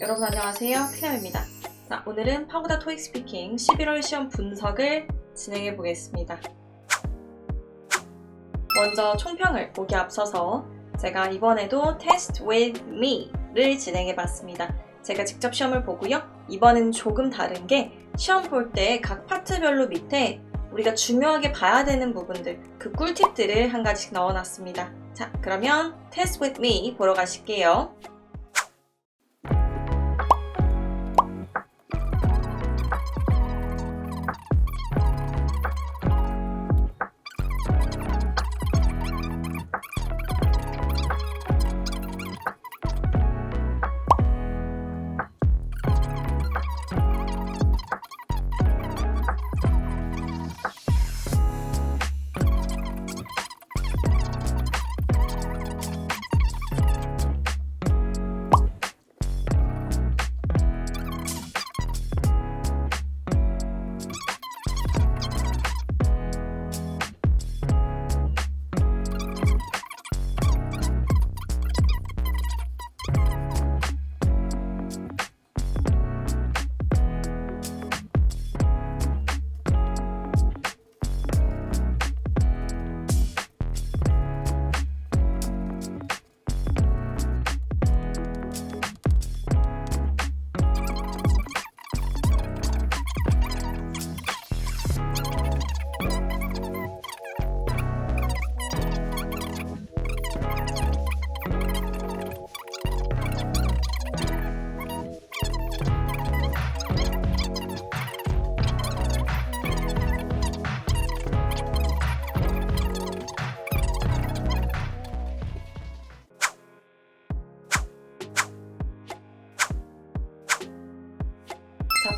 여러분 안녕하세요. 클레어입니다. 자, 오늘은 파고다 토익 스피킹 11월 시험 분석을 진행해 보겠습니다. 먼저 총평을 보기 앞서서 제가 이번에도 Test with me를 진행해 봤습니다. 제가 직접 시험을 보고요. 이번엔 조금 다른 게 시험 볼 때 각 파트별로 밑에 우리가 중요하게 봐야 되는 부분들, 그 꿀팁들을 한 가지씩 넣어놨습니다. 자, 그러면 Test with me 보러 가실게요.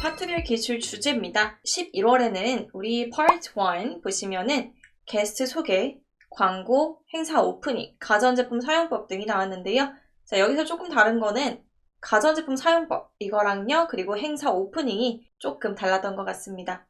파트별 기출 주제입니다. 11월에는 우리 Part 1 보시면은 게스트 소개, 광고, 행사 오프닝, 가전제품 사용법 등이 나왔는데요. 자, 여기서 조금 다른 거는 가전제품 사용법, 이거랑요, 그리고 행사 오프닝이 조금 달랐던 것 같습니다.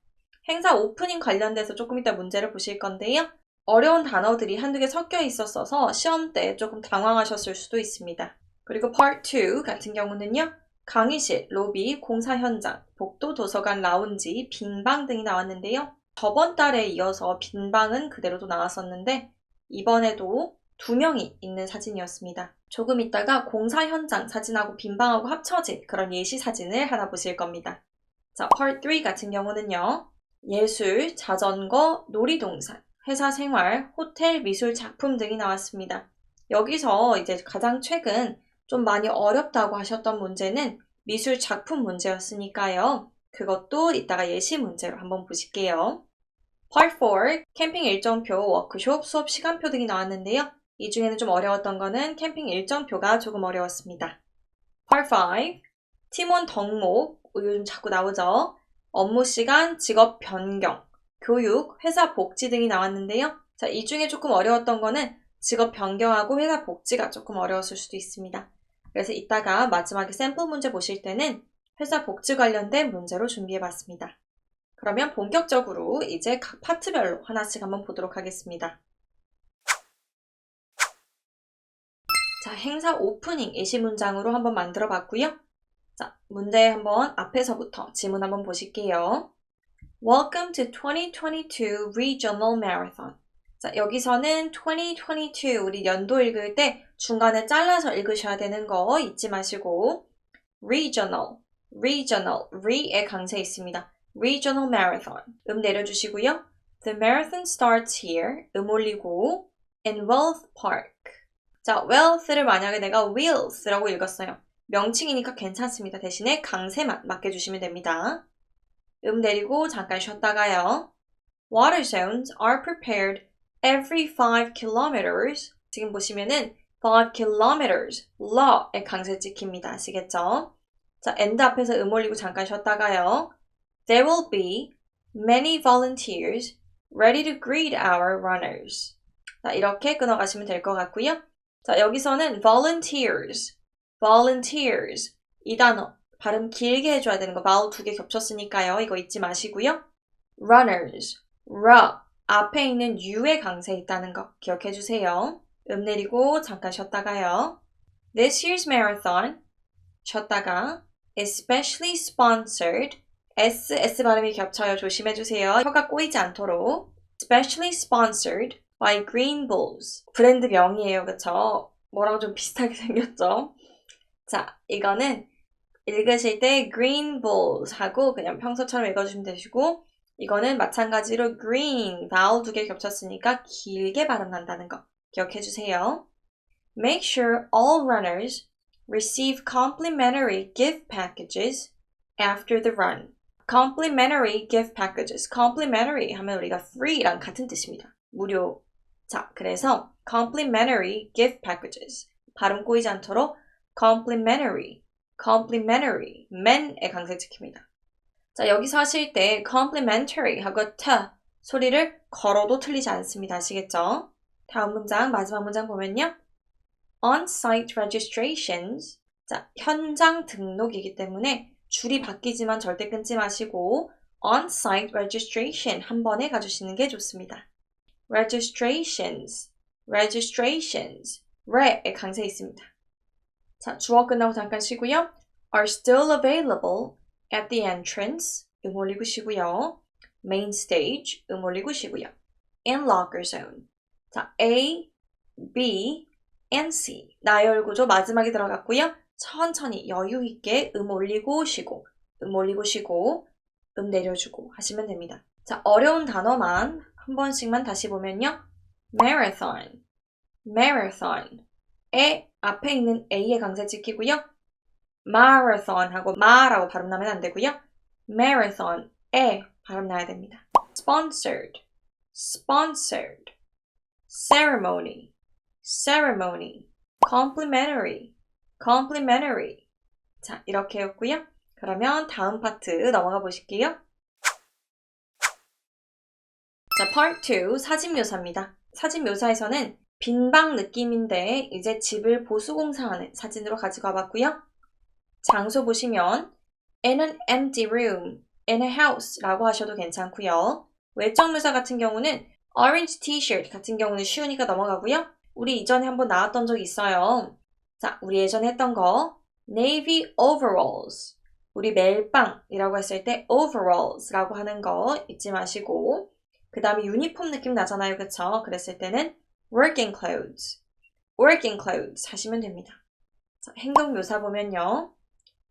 행사 오프닝 관련돼서 조금 이따 문제를 보실 건데요. 어려운 단어들이 한두 개 섞여 있었어서 시험 때 조금 당황하셨을 수도 있습니다. 그리고 Part 2 같은 경우는요. 강의실, 로비, 공사 현장, 복도 도서관 라운지, 빈방 등이 나왔는데요. 저번 달에 이어서 빈방은 그대로 도 나왔었는데 이번에도 두 명이 있는 사진이었습니다. 조금 있다가 공사 현장 사진하고 빈방하고 합쳐진 그런 예시 사진을 하나 보실 겁니다. 자, Part 3 같은 경우는요. 예술, 자전거, 놀이동산, 회사 생활, 호텔, 미술 작품 등이 나왔습니다. 여기서 이제 가장 최근 좀 많이 어렵다고 하셨던 문제는 미술 작품 문제였으니까요. 그것도 이따가 예시 문제로 한번 보실게요. Part 4, 캠핑 일정표, 워크숍, 수업 시간표 등이 나왔는데요. 이 중에는 좀 어려웠던 거는 캠핑 일정표가 조금 어려웠습니다. Part 5, 팀원 덕목, 요즘 자꾸 나오죠. 업무 시간, 직업 변경, 교육, 회사 복지 등이 나왔는데요. 자, 이 중에 조금 어려웠던 거는 직업 변경하고 회사 복지가 조금 어려웠을 수도 있습니다. 그래서 이따가 마지막에 샘플 문제 보실 때는 회사 복지 관련된 문제로 준비해 봤습니다. 그러면 본격적으로 이제 각 파트별로 하나씩 한번 보도록 하겠습니다. 자, 행사 오프닝 예시 문장으로 한번 만들어 봤고요. 자, 문제 한번 앞에서부터 지문 한번 보실게요. Welcome to 2022 Regional Marathon. 자, 여기서는 2022 우리 연도 읽을 때 중간에 잘라서 읽으셔야 되는 거 잊지 마시고 regional, regional, re의 강세 있습니다. regional marathon. 음 내려주시고요. The marathon starts here. 음 올리고 in Wealth Park. 자, wealth를 만약에 내가 wills라고 읽었어요. 명칭이니까 괜찮습니다. 대신에 강세만 맡겨주시면 됩니다. 음 내리고 잠깐 쉬었다가요. Water zones are prepared every 5 kilometers. 지금 보시면은 5 kilometers, law의 강세 찍힙니다. 아시겠죠? 자, and 앞에서 음 올리고 잠깐 쉬었다가요. There will be many volunteers ready to greet our runners. 자, 이렇게 끊어가시면 될 것 같고요. 자, 여기서는 volunteers, volunteers 이 단어 발음 길게 해줘야 되는 거 vowel 두개 겹쳤으니까요. 이거 잊지 마시고요. runners, r 앞에 있는 U의 강세 있다는 거 기억해 주세요. 음 내리고 잠깐 쉬었다가요. This year's marathon 쉬었다가 especially sponsored S, S 발음이 겹쳐요. 조심해 주세요. 혀가 꼬이지 않도록 especially sponsored by Green Bulls 브랜드 명이에요. 그쵸? 뭐랑 좀 비슷하게 생겼죠? 자, 이거는 읽으실 때 Green Bulls 하고 그냥 평소처럼 읽어주시면 되시고 이거는 마찬가지로 green, vowel 두 개 겹쳤으니까 길게 발음한다는 거 기억해 주세요. Make sure all runners receive complimentary gift packages after the run. complimentary gift packages. complimentary 하면 우리가 free랑 같은 뜻입니다. 무료. 자, 그래서 complimentary gift packages. 발음 꼬이지 않도록 complimentary, complimentary, man의 강세 지킵니다. 자, 여기서 하실 때 complimentary 하고 t 소리를 걸어도 틀리지 않습니다. 아시겠죠? 다음 문장, 마지막 문장 보면요. on-site registrations. 자, 현장 등록이기 때문에 줄이 바뀌지만 절대 끊지 마시고 on-site registration 한 번에 가주시는 게 좋습니다. registrations, registrations, re의 강세 있습니다. 자, 주어 끝나고 잠깐 쉬고요. are still available at the entrance, 음 올리고 쉬고요. main stage, 음 올리고 쉬고요. in locker zone. 자, A, B, and C. 나열 구조 마지막에 들어갔고요. 천천히 여유 있게 음 올리고 쉬고, 음 올리고 쉬고, 음 내려주고 하시면 됩니다. 자, 어려운 단어만 한 번씩만 다시 보면요. marathon, marathon. 에 앞에 있는 A의 강세 지키고요. Marathon 하고 마라고 발음 나면 안 되고요. marathon 에 발음 나야 됩니다. sponsored, sponsored, ceremony, ceremony, complimentary, complimentary. 자, 이렇게였고요. 그러면 다음 파트 넘어가 보실게요. 자, part 2 사진 묘사입니다. 사진 묘사에서는 빈방 느낌인데 이제 집을 보수공사하는 사진으로 가지고 와봤고요. 장소 보시면 in an empty room, in a house 라고 하셔도 괜찮고요. 외적 묘사 같은 경우는 orange t-shirt 같은 경우는 쉬우니까 넘어가고요. 우리 이전에 한번 나왔던 적 있어요. 자, 우리 예전에 했던 거 navy overalls 우리 멜빵이라고 했을 때 overalls라고 하는 거 잊지 마시고 그 다음에 유니폼 느낌 나잖아요. 그쵸? 그랬을 때는 working clothes, working clothes 하시면 됩니다. 자, 행동 묘사 보면요.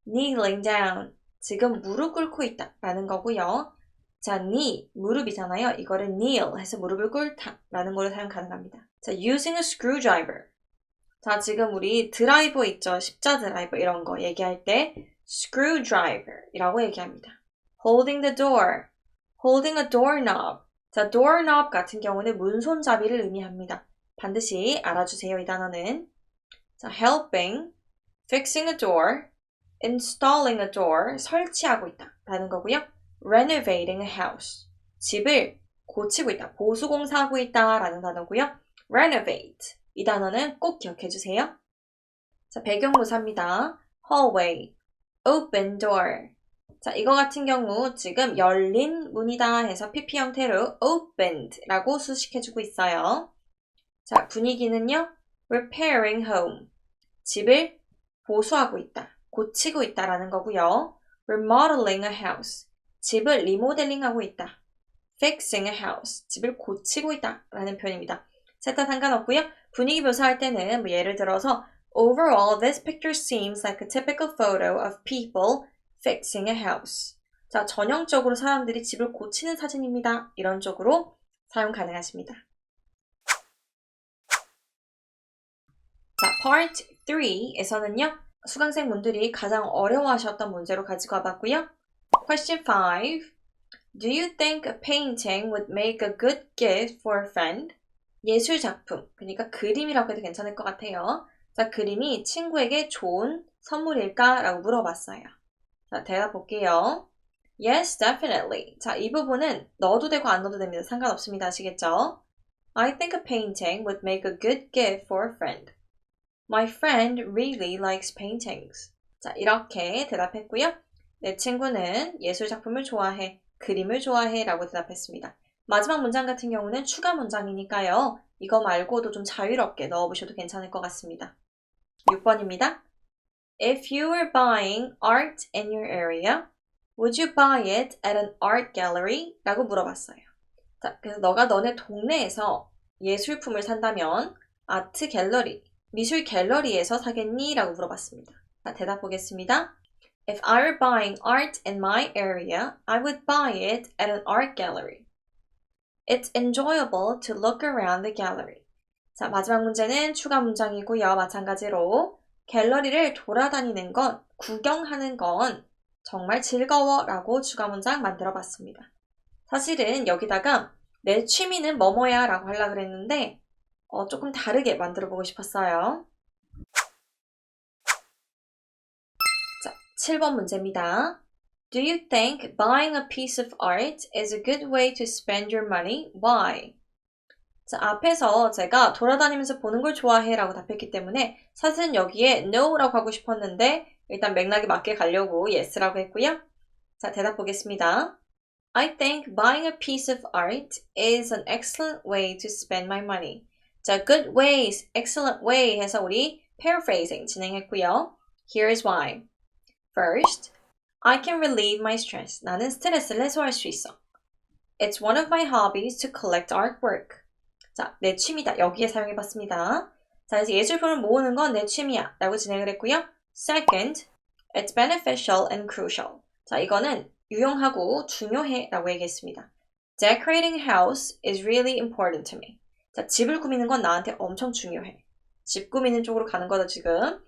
Kneeling down, 지금 무릎 꿇고 있다 라는 거고요. 자, knee, 무릎이잖아요. 이거를 kneel 해서 무릎을 꿇다 라는 걸로 사용 가능합니다. 자, using a screwdriver. 자, 지금 우리 드라이버 있죠? 십자 드라이버 이런 거 얘기할 때 screwdriver 이라고 얘기합니다. holding the door, holding a doorknob. 자, doorknob 같은 경우는 문손잡이를 의미합니다. 반드시 알아주세요, 이 단어는. 자, helping, fixing a door, installing a door, 설치하고 있다 라는 거고요. renovating a house, 집을 고치고 있다, 보수공사하고 있다 라는 단어고요. renovate, 이 단어는 꼭 기억해 주세요. 자, 배경무사입니다. hallway, open door. 자, 이거 같은 경우 지금 열린 문이다 해서 PP 형태로 opened라고 수식해주고 있어요. 자, 분위기는요. repairing home. 집을 보수하고 있다, 고치고 있다라는 거고요. remodeling a house. 집을 리모델링하고 있다. fixing a house. 집을 고치고 있다라는 표현입니다. 셋 다 상관없고요. 분위기 묘사할 때는 뭐 예를 들어서 Overall, this picture seems like a typical photo of people fixing a house. 자, 전형적으로 사람들이 집을 고치는 사진입니다. 이런 쪽으로 사용 가능하십니다. 자, part 3에서는요. 수강생분들이 가장 어려워하셨던 문제로 가지고 와봤고요. Question 5. Do you think a painting would make a good gift for a friend? 예술 작품, 그러니까 그림이라고 해도 괜찮을 것 같아요. 자, 그림이 친구에게 좋은 선물일까? 라고 물어봤어요. 자, 대답 볼게요. Yes, definitely. 자, 이 부분은 넣어도 되고 안 넣어도 됩니다. 상관없습니다. 아시겠죠? I think a painting would make a good gift for a friend. My friend really likes paintings. 자, 이렇게 대답했고요. 내 친구는 예술 작품을 좋아해, 그림을 좋아해 라고 대답했습니다. 마지막 문장 같은 경우는 추가 문장이니까요. 이거 말고도 좀 자유롭게 넣어보셔도 괜찮을 것 같습니다. 6번입니다. If you were buying art in your area, would you buy it at an art gallery? 라고 물어봤어요. 자, 그래서 너가 너네 동네에서 예술품을 산다면 아트 갤러리, 미술 갤러리에서 사겠니? 라고 물어봤습니다. 자, 대답 보겠습니다. If I were buying art in my area, I would buy it at an art gallery. It's enjoyable to look around the gallery. 자, 마지막 문제는 추가 문장이고요. 마찬가지로 갤러리를 돌아다니는 건, 구경하는 건 정말 즐거워 라고 추가 문장 만들어 봤습니다. 사실은 여기다가 내 취미는 뭐뭐야 라고 하려고 그랬는데 어, 조금 다르게 만들어 보고 싶었어요. 자, 7번 문제입니다. Do you think buying a piece of art is a good way to spend your money? Why? 자, 앞에서 제가 돌아다니면서 보는 걸 좋아해 라고 답했기 때문에 사실은 여기에 no라고 하고 싶었는데 일단 맥락에 맞게 가려고 yes라고 했고요. 자, 대답 보겠습니다. I think buying a piece of art is an excellent way to spend my money. 자, good ways, excellent way 해서 우리 paraphrasing 진행했고요. Here's why. First, I can relieve my stress. 나는 스트레스를 해소할 수 있어. It's one of my hobbies to collect artwork. 자, 내 취미다. 여기에 사용해봤습니다. 자, 그래서 예술품을 모으는 건 내 취미야. 라고 진행을 했고요. Second, it's beneficial and crucial. 자, 이거는 유용하고 중요해 라고 얘기했습니다. Decorating house is really important to me. 자, 집을 꾸미는 건 나한테 엄청 중요해. 집 꾸미는 쪽으로 가는 거다, 지금.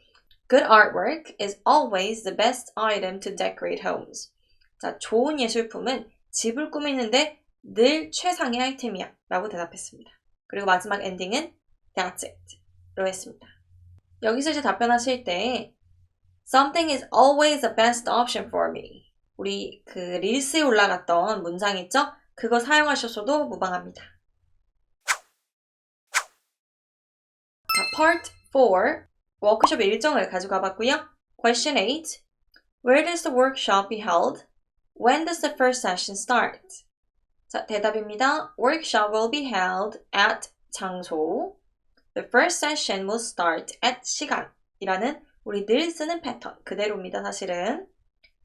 Good artwork is always the best item to decorate homes. 자, 좋은 예술품은 집을 꾸미는데 늘 최상의 아이템이야. 라고 대답했습니다. 그리고 마지막 엔딩은 That's it. 로 했습니다. 여기서 이제 답변하실 때 Something is always the best option for me. 우리 그 릴스에 올라갔던 문장 있죠? 그거 사용하셔도 무방합니다. Part 4 워크숍 일정을 가져가 봤고요. Question 8 Where does the workshop be held? When does the first session start? 자, 대답입니다. Workshop will be held at 장소. The first session will start at 시간이라는 우리 늘 쓰는 패턴 그대로입니다, 사실은.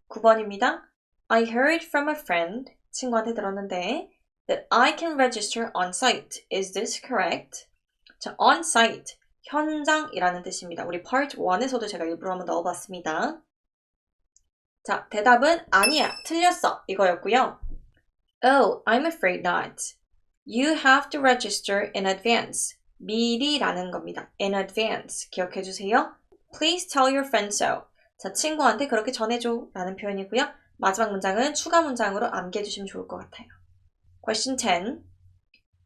9번입니다. I heard from a friend, 친구한테 들었는데, that I can register on site. Is this correct? 자, on site, 현장이라는 뜻입니다. 우리 part 1에서도 제가 일부러 한번 넣어봤습니다. 자, 대답은 아니야, 틀렸어. 이거였고요. Oh, I'm afraid not. You have to register in advance. 미리라는 겁니다. in advance. 기억해 주세요. Please tell your friend so. 자, 친구한테 그렇게 전해줘 라는 표현이고요. 마지막 문장은 추가 문장으로 암기해 주시면 좋을 것 같아요. Question 10.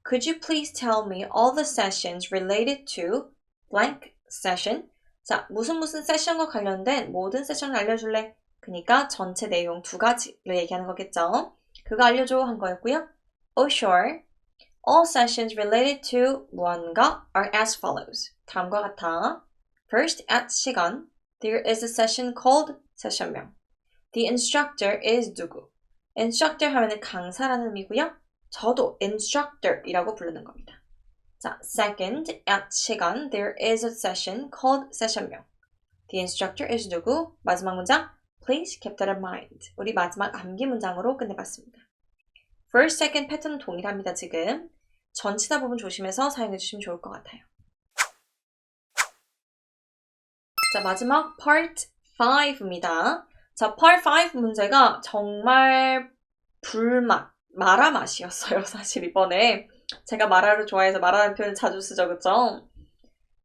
Could you please tell me all the sessions related to blank session? 자, 무슨 무슨 세션과 관련된 모든 세션을 알려줄래? 그니까 전체 내용 두 가지를 얘기하는 거겠죠. 그거 알려줘 한 거였고요. Oh, sure. All sessions related to 무언가 are as follows. 다음과 같아. First, at 시간, there is a session called 세션명. The instructor is 누구? instructor 하면은 강사라는 의미고요. 저도 instructor이라고 부르는 겁니다. 자, second, at 시간, there is a session called 세션명. The instructor is 누구? 마지막 문장, please keep that in mind. 우리 마지막 암기 문장으로 끝내봤습니다. first, second 패턴은 동일합니다, 지금. 전치다 부분 조심해서 사용해 주시면 좋을 것 같아요. 자, 마지막 part 5입니다. 자, part 5 문제가 정말 불맛, 마라 맛이었어요, 사실 이번에. 제가 마라를 좋아해서 마라는 표현을 자주 쓰죠, 그쵸?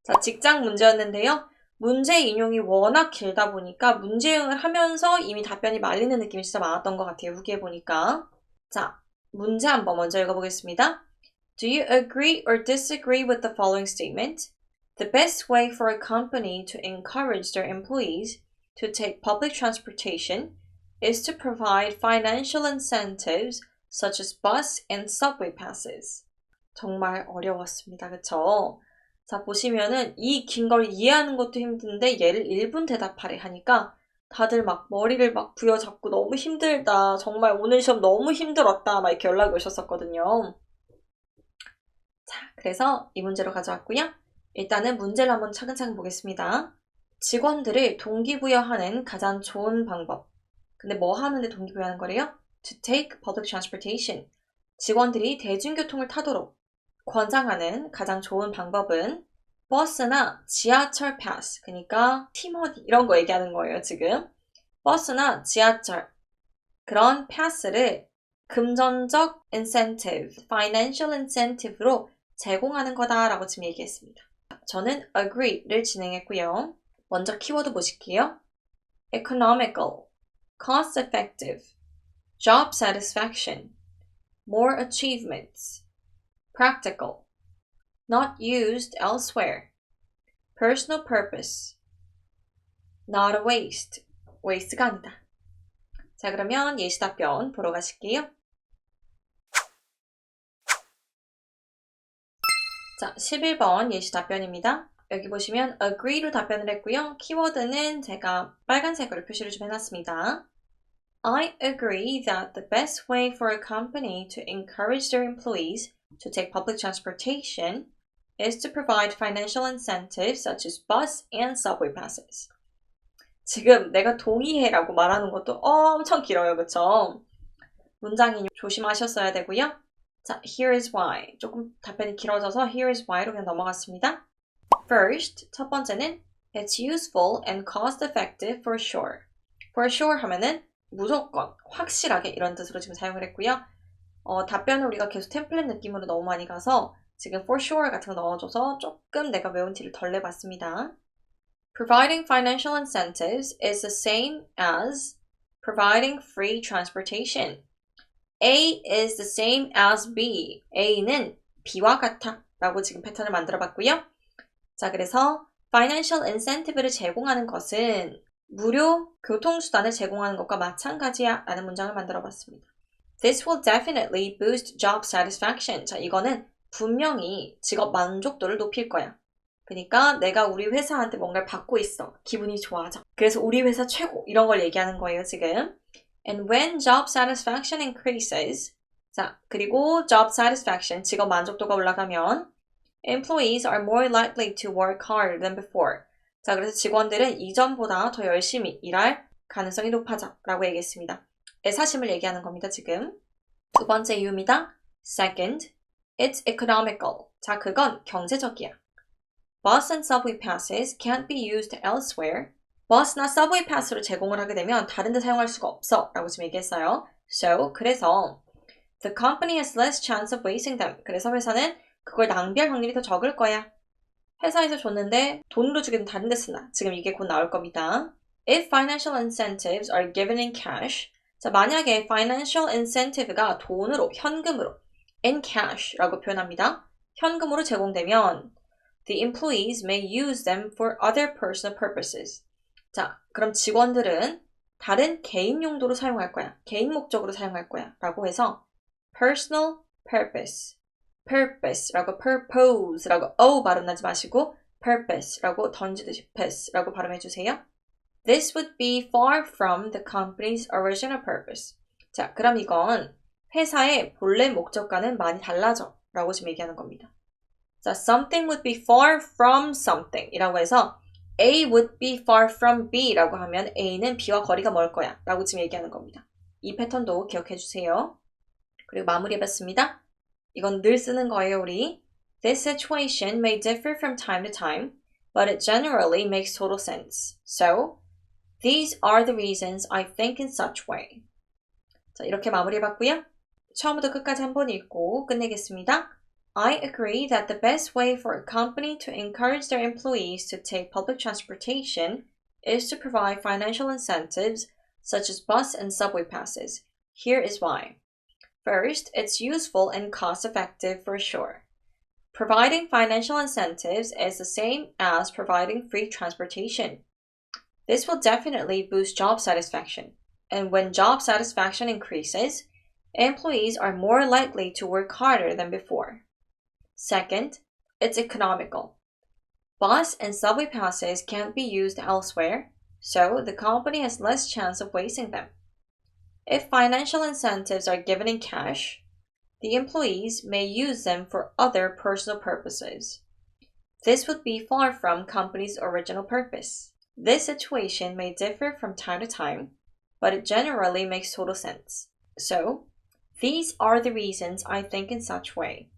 자, 직장 문제였는데요. 문제 인용이 워낙 길다 보니까 문제응을 하면서 이미 답변이 말리는 느낌이 진짜 많았던 것 같아요, 후기에 보니까. 자, 문제 한번 먼저 읽어보겠습니다. Do you agree or disagree with the following statement? The best way for a company to encourage their employees to take public transportation is to provide financial incentives such as bus and subway passes. 정말 어려웠습니다. 그쵸? 자, 보시면은 이 긴 걸 이해하는 것도 힘든데 얘를 1분 대답하래 하니까 다들 막 머리를 막 부여잡고 너무 힘들다. 정말 오늘 시험 너무 힘들었다. 막 이렇게 연락이 오셨었거든요. 자, 그래서 이 문제로 가져왔고요. 일단은 문제를 한번 차근차근 보겠습니다. 직원들을 동기부여하는 가장 좋은 방법. 근데 뭐 하는데 동기부여하는 거래요? To take public transportation. 직원들이 대중교통을 타도록 권장하는 가장 좋은 방법은 버스나 지하철 패스, 그러니까 티머니 이런 거 얘기하는 거예요, 지금. 버스나 지하철 그런 패스를 금전적 incentive, financial incentive로 제공하는 거다라고 지금 얘기했습니다. 저는 agree를 진행했고요. 먼저 키워드 보실게요. economical, cost effective, job satisfaction, more achievements, practical, not used elsewhere, personal purpose, not a waste, waste가 아니다. 자, 그러면 예시 답변 보러 가실게요. 자, 11번 예시 답변입니다. 여기 보시면 agree로 답변을 했고요. 키워드는 제가 빨간색으로 표시를 좀 해놨습니다. I agree that the best way for a company to encourage their employees to take public transportation is to provide financial incentives such as bus and subway passes. 지금 내가 동의해라고 말하는 것도 엄청 길어요. 그쵸? 문장이 조심하셨어야 되고요. 자, here is why. 조금 답변이 길어져서 here is why로 그냥 넘어갔습니다. First, 첫 번째는 it's useful and cost effective for sure. for sure 하면은 무조건, 확실하게 이런 뜻으로 지금 사용을 했고요. 어, 답변을 우리가 계속 템플릿 느낌으로 너무 많이 가서 지금 for sure 같은 거 넣어줘서 조금 내가 외운 티를 덜 내봤습니다. Providing financial incentives is the same as providing free transportation. A is the same as B. A는 B와 같아 라고 지금 패턴을 만들어 봤고요. 자, 그래서 financial incentive를 제공하는 것은 무료 교통수단을 제공하는 것과 마찬가지야 라는 문장을 만들어 봤습니다. This will definitely boost job satisfaction. 자, 이거는 분명히 직업 만족도를 높일 거야. 그러니까 내가 우리 회사한테 뭔가를 받고 있어. 기분이 좋아져. 그래서 우리 회사 최고. 이런 걸 얘기하는 거예요, 지금. And when job satisfaction increases. 자, 그리고 job satisfaction, 직업 만족도가 올라가면 employees are more likely to work harder than before. 자, 그래서 직원들은 이전보다 더 열심히 일할 가능성이 높아져. 라고 얘기했습니다. 애사심을 얘기하는 겁니다, 지금. 두 번째 이유입니다. Second, it's economical. 자, 그건 경제적이야. Bus and subway passes can't be used elsewhere. 버스나 서브웨이 패스로 제공을 하게 되면 다른 데 사용할 수가 없어 라고 지금 얘기했어요. So, 그래서 The company has less chance of wasting them. 그래서 회사는 그걸 낭비할 확률이 더 적을 거야. 회사에서 줬는데 돈으로 주기는 다른 데 쓰나. 지금 이게 곧 나올 겁니다. If financial incentives are given in cash, 자, 만약에 financial incentive가 돈으로, 현금으로, in cash라고 표현합니다. 현금으로 제공되면 The employees may use them for other personal purposes. 자, 그럼 직원들은 다른 개인 용도로 사용할 거야. 개인 목적으로 사용할 거야. 라고 해서 personal purpose, purpose라고 purpose라고 o 발음 나지 마시고 purpose라고 던지듯이 purpose라고 발음해 주세요. This would be far from the company's original purpose. 자, 그럼 이건 회사의 본래 목적과는 많이 달라져. 라고 지금 얘기하는 겁니다. 자, something would be far from something 이라고 해서 A would be far from B 라고 하면 A는 B와 거리가 멀 거야 라고 지금 얘기하는 겁니다. 이 패턴도 기억해 주세요. 그리고 마무리해봤습니다. 이건 늘 쓰는 거예요, 우리. This situation may differ from time to time, but it generally makes total sense. So, these are the reasons I think in such way. 자, 이렇게 마무리해봤고요. 처음부터 끝까지 한번 읽고 끝내겠습니다. I agree that the best way for a company to encourage their employees to take public transportation is to provide financial incentives such as bus and subway passes. Here is why. First, it's useful and cost effective for sure. Providing financial incentives is the same as providing free transportation. This will definitely boost job satisfaction. And when job satisfaction increases, employees are more likely to work harder than before. Second, it's economical. Bus and subway passes can't be used elsewhere, so the company has less chance of wasting them. If financial incentives are given in cash, the employees may use them for other personal purposes. This would be far from company's original purpose. This situation may differ from time to time, but it generally makes total sense. So, these are the reasons I think in such way.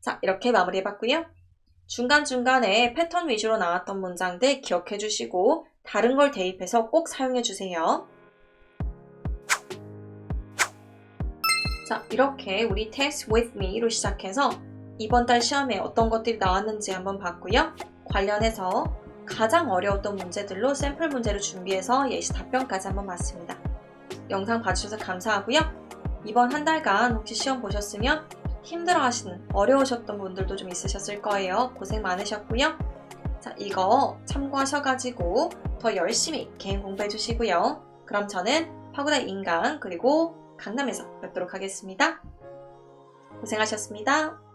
자, 이렇게 마무리해봤고요. 중간중간에 패턴 위주로 나왔던 문장들 기억해 주시고 다른 걸 대입해서 꼭 사용해 주세요. 자, 이렇게 우리 text with me로 시작해서 이번 달 시험에 어떤 것들이 나왔는지 한번 봤고요. 관련해서 가장 어려웠던 문제들로 샘플 문제를 준비해서 예시 답변까지 한번 봤습니다. 영상 봐주셔서 감사하고요. 이번 한 달간 혹시 시험 보셨으면 힘들어 하시는, 어려우셨던 분들도 좀 있으셨을 거예요. 고생 많으셨고요. 자, 이거 참고하셔가지고 더 열심히 개인 공부해 주시고요. 그럼 저는 파고다 인강 그리고 강남에서 뵙도록 하겠습니다. 고생하셨습니다.